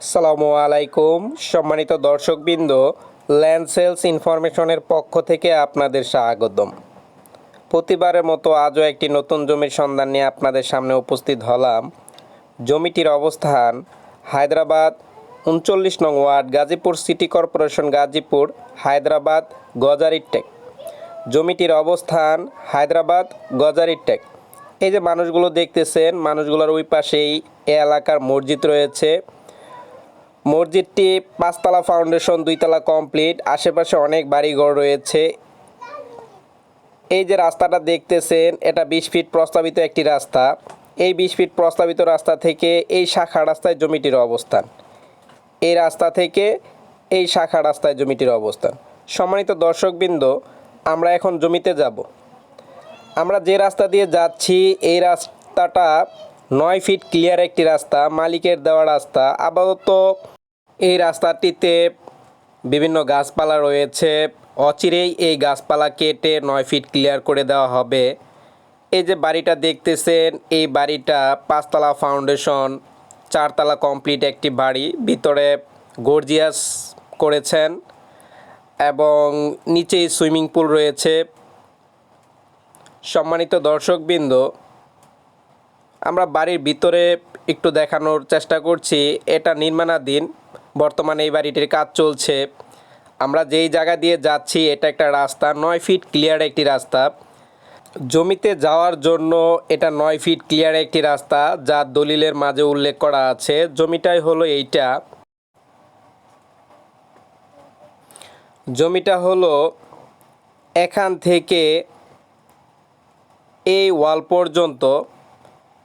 সালামু আলাইকুম, সম্মানিত দর্শকবৃন্দ ল্যান্ড সেলস ইনফরমেশনের পক্ষ থেকে আপনাদের স্বাগতম। প্রতিবারের মতো আজও একটি নতুন জমির সন্ধান নিয়ে আপনাদের সামনে উপস্থিত হলাম। জমিটির অবস্থান হায়দ্রাবাদ, উনচল্লিশ নং ward, Gazipur city corporation, Gazipur, Hyderabad Gajaritek জমিটির অবস্থান হায়দ্রাবাদ গজারিটেক এই যে মানুষগুলো দেখতেছেন, মানুষগুলোর ওই পাশেই এ এলাকার মসজিদ রয়েছে। মসজিদটি পাঁচতলা ফাউন্ডেশন, দুইতলা কমপ্লিট, আশেপাশে অনেক বাড়িঘর রয়েছে। এই যে রাস্তাটা দেখতেছেন, এটা বিশ ফিট প্রস্তাবিত একটি রাস্তা। এই বিশ ফিট প্রস্তাবিত রাস্তা থেকে এই শাখা রাস্তায় জমিটির অবস্থান। এই রাস্তা থেকে এই শাখা রাস্তায় জমিটির অবস্থান। সম্মানিত দর্শকবৃন্দ, আমরা এখন জমিতে যাব। আমরা যে রাস্তা দিয়ে যাচ্ছি, এই রাস্তাটা নয় ফিট ক্লিয়ার একটি রাস্তা, মালিকের দেওয়া রাস্তা। আপাতত এই রাস্তাটিতে বিভিন্ন গাছপালা রয়েছে। অচিরেই এই গাছপালা কেটে নয় ফিট ক্লিয়ার করে দেওয়া হবে। এই যে বাড়িটা দেখতেছেন, এই বাড়িটা পাঁচতলা ফাউন্ডেশন, চারতলা কমপ্লিট একটি বাড়ি, ভিতরে গর্জিয়াস করেছেন এবং নিচেই সুইমিং পুল রয়েছে। সম্মানিত দর্শকবৃন্দ, আমরা বাড়ির ভিতরে একটু দেখানোর চেষ্টা করছি। এটা নির্মাণাধীন বর্তমানে এই বাড়িটির কাজ চলছে। আমরা যেই জায়গা দিয়ে যাচ্ছি, এটা একটা রাস্তা, নয় ফিট ক্লিয়ার একটি রাস্তা। জমিতে যাওয়ার জন্য এটা নয় ফিট ক্লিয়ার একটি রাস্তা, যা দলিলের মাঝে উল্লেখ করা আছে। জমিটাই হলো এইটা। জমিটা হলো এখান থেকে এই ওয়াল পর্যন্ত।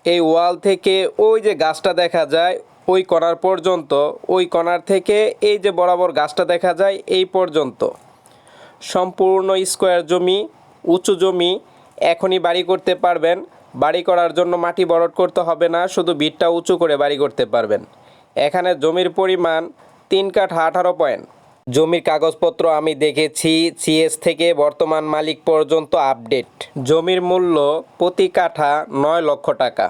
এই ওয়াল থেকে ওই যে গাছটা দেখা যায় ওই কণার পর্যন্ত, ওই কণার থেকে এই যে বরাবর গাছটা দেখা যায় এই পর্যন্ত। সম্পূর্ণ স্কোয়ার জমি, উঁচু জমি, এখনই বাড়ি করতে পারবেন। বাড়ি করার জন্য মাটি বরট করতে হবে না, শুধু বিটটা উঁচু করে বাড়ি করতে পারবেন। এখানে জমির পরিমাণ তিন কাঠ আঠারো পয়েন্ট। জমির কাগজপত্র আমি দেখেছি, সিএস থেকে বর্তমান মালিক পর্যন্ত আপডেট। জমির মূল্য প্রতি কাঠা নয় লক্ষ টাকা।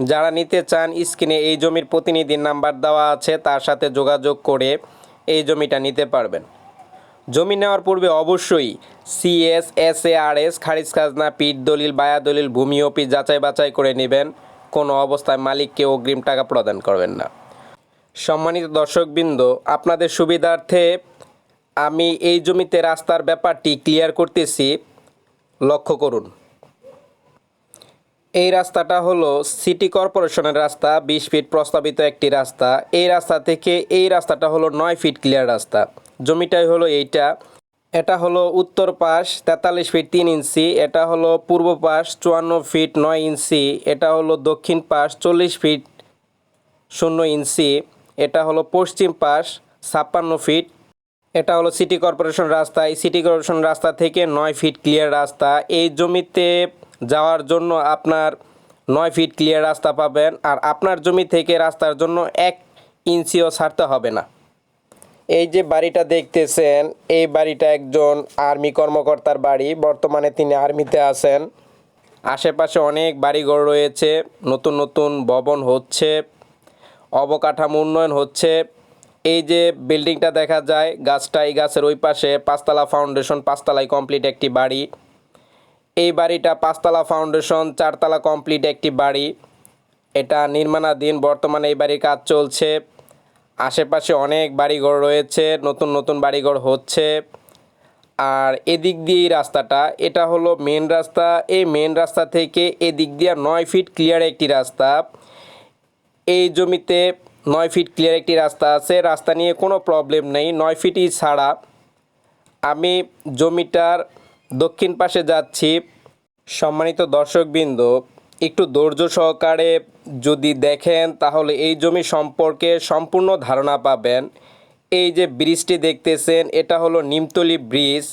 যারা নিতে চান স্ক্রিনে এই জমির প্রতিনিধির নাম্বার দেওয়া আছে, তার সাথে যোগাযোগ করে এই জমিটা নিতে পারবেন। জমি নেওয়ার পূর্বে অবশ্যই CS S A R S খারিজ খাজনা পিট দলিল, বায়া দলিল, ভূমি অফিস যাচাই বাছাই করে নেবেন। কোনো অবস্থায় মালিককে অগ্রিম টাকা প্রদান করবেন না। সম্মানিত দর্শকবৃন্দ, আপনাদের সুবিধার্থে আমি এই জমিতে রাস্তার ব্যাপারটি ক্লিয়ার করতেছি। লক্ষ্য করুন। এই রাস্তাটা হলো সিটি কর্পোরেশনের রাস্তা, বিশ ফিট প্রস্তাবিত একটি রাস্তা। এই রাস্তা থেকে এই রাস্তাটা হলো নয় ফিট ক্লিয়ার রাস্তা। জমিটাই হলো এইটা। এটা হলো উত্তর পাশ, তেতাল্লিশ ফিট তিন ইঞ্চি। এটা হলো পূর্ব পাশ, চুয়ান্ন ফিট নয় ইঞ্চি। এটা হলো দক্ষিণ পাশ, চল্লিশ ফিট শূন্য ইঞ্চি। এটা হলো পশ্চিম পাশ, ছাপ্পান্ন ফিট। এটা হলো সিটি কর্পোরেশন রাস্তা। এই সিটি কর্পোরেশন রাস্তা থেকে নয় ফিট ক্লিয়ার রাস্তা। এই জমিতে যাওয়ার জন্য আপনার নয় ফিট ক্লিয়ার রাস্তা পাবেন আর আপনার জমি থেকে রাস্তার জন্য এক ইঞ্চিও ছাড়তে হবে না। এই যে বাড়িটা দেখতেছেন, এই বাড়িটা একজন আর্মি কর্মকর্তার বাড়ি। বর্তমানে তিনি আর্মিতে আছেন। আশেপাশে অনেক বাড়িঘর রয়েছে, নতুন নতুন ভবন হচ্ছে, অবকাঠামো উন্নয়ন হচ্ছে। এই যে বিল্ডিংটা দেখা যায়, গাছটা এই গাছের ওই পাশে পাঁচতলা ফাউন্ডেশন পাঁচতলায় কমপ্লিট একটি বাড়ি। এই বাড়িটা পাঁচতলা ফাউন্ডেশন, চারতলা কমপ্লিট একটি বাড়ি। এটা নির্মাণাধীন, বর্তমানে এই বাড়ির কাজ চলছে। আশেপাশে অনেক বাড়িঘর রয়েছে, নতুন নতুন বাড়িঘর হচ্ছে। আর এদিক দিয়ে এই রাস্তাটা, এটা হলো মেন রাস্তা। এই মেন রাস্তা থেকে এদিক দিয়ে নয় ফিট ক্লিয়ার একটি রাস্তা। এই জমিতে নয় ফিট ক্লিয়ার একটি রাস্তা আছে। রাস্তা নিয়ে কোনো প্রবলেম নেই, নয় ফিটই ছাড়া। আমি জমিটার দক্ষিণ পাশে যাচ্ছি। সম্মানিত দর্শকবৃন্দ, একটু ধৈর্য সহকারে যদি দেখেন, তাহলে এই জমি সম্পর্কে সম্পূর্ণ ধারণা পাবেন। এই যে ব্রিজটি দেখতেছেন, এটা হলো নিমতলি ব্রিজ।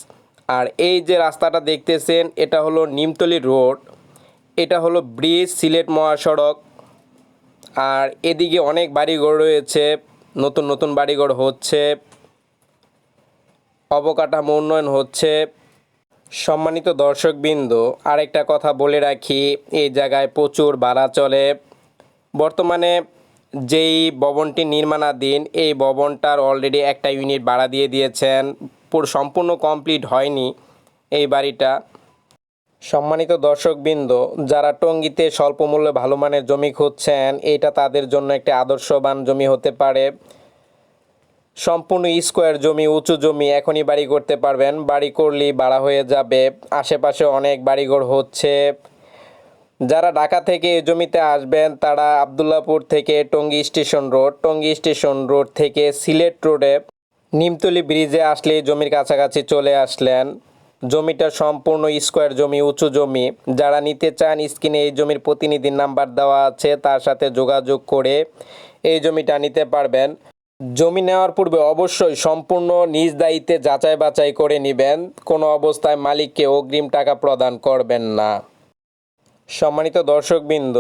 আর এই যে রাস্তাটা দেখতেছেন, এটা হলো নিমতলি রোড। এটা হলো ব্রিজ, সিলেট মহাসড়ক। আর এদিকে অনেক বাড়িঘর রয়েছে, নতুন নতুন বাড়িঘর হচ্ছে, অবকাঠামো উন্নয়ন হচ্ছে। সম্মানিত দর্শকবৃন্দ, আরেকটা কথা বলে রাখি, এই জায়গায় প্রচুর ভাড়া চলে। বর্তমানে যেই ভবনটি নির্মাণাধীন, এই ভবনটার অলরেডি একটা ইউনিট ভাড়া দিয়ে দিয়েছেন। পুরো সম্পূর্ণ কমপ্লিট হয়নি এই বাড়িটা। সম্মানিত দর্শকবৃন্দ, যারা টঙ্গিতে স্বল্প মূল্যে ভালো মানের জমি খুঁজছেন, এটা তাদের জন্য একটি আদর্শবান জমি হতে পারে। সম্পূর্ণ স্কোয়ার জমি, উঁচু জমি এখনই বাড়ি করতে পারবেন। বাড়ি করলেই বাড়া হয়ে যাবে। আশেপাশে অনেক বাড়িঘর হচ্ছে। যারা ঢাকা থেকে এই জমিতে আসবেন, তারা আবদুল্লাপুর থেকে Tongi station road, Tongi station road থেকে সিলেট রোডে নিমতলি ব্রিজে আসলে জমির কাছাকাছি চলে আসলেন। জমিটা সম্পূর্ণ স্কোয়ার জমি, উঁচু জমি। যারা নিতে চান, স্ক্রিনে এই জমির প্রতিনিধির নাম্বার দেওয়া আছে, তার সাথে যোগাযোগ করে এই জমিটা নিতে পারবেন। জমি নেওয়ার পূর্বে অবশ্যই সম্পূর্ণ নিজ দায়িত্বে যাচাই বাছাই করে নেবেন। কোনো অবস্থায় মালিককে অগ্রিম টাকা প্রদান করবেন না। সম্মানিত দর্শকবৃন্দ,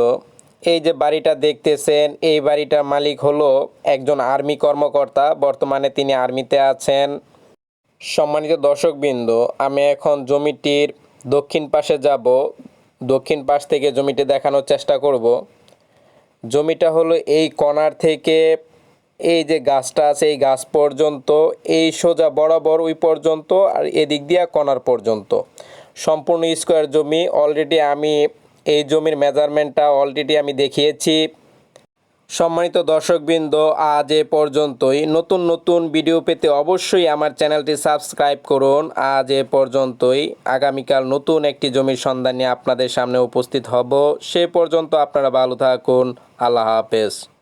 এই যে বাড়িটা দেখতেছেন, এই বাড়িটার মালিক হলো একজন আর্মি কর্মকর্তা। বর্তমানে তিনি আর্মিতে আছেন। সম্মানিত দর্শকবৃন্দ, আমি এখন জমিটির দক্ষিণ পাশে যাব। দক্ষিণ পাশ থেকে জমিটি দেখানোর চেষ্টা করব। জমিটা হলো এই কণার থেকে এই যে গাছটা আছে, এই গাছ পর্যন্ত, এই সোজা বরাবর ওই পর্যন্ত আর এদিক দিয়া কণার পর্যন্ত। সম্পূর্ণ স্কোয়ার জমি অলরেডি আমি এই জমির মেজারমেন্টটা অলরেডি আমি দেখিয়েছি। সম্মানিত দর্শকবৃন্দ, আজ এ পর্যন্তই। নতুন নতুন ভিডিও পেতে অবশ্যই আমার চ্যানেলটি সাবস্ক্রাইব করুন। আজ এ পর্যন্তই। আগামীকাল নতুন একটি জমির সন্ধান নিয়ে আপনাদের সামনে উপস্থিত হব। সে পর্যন্ত আপনারা ভালো থাকুন। আল্লাহ হাফেজ।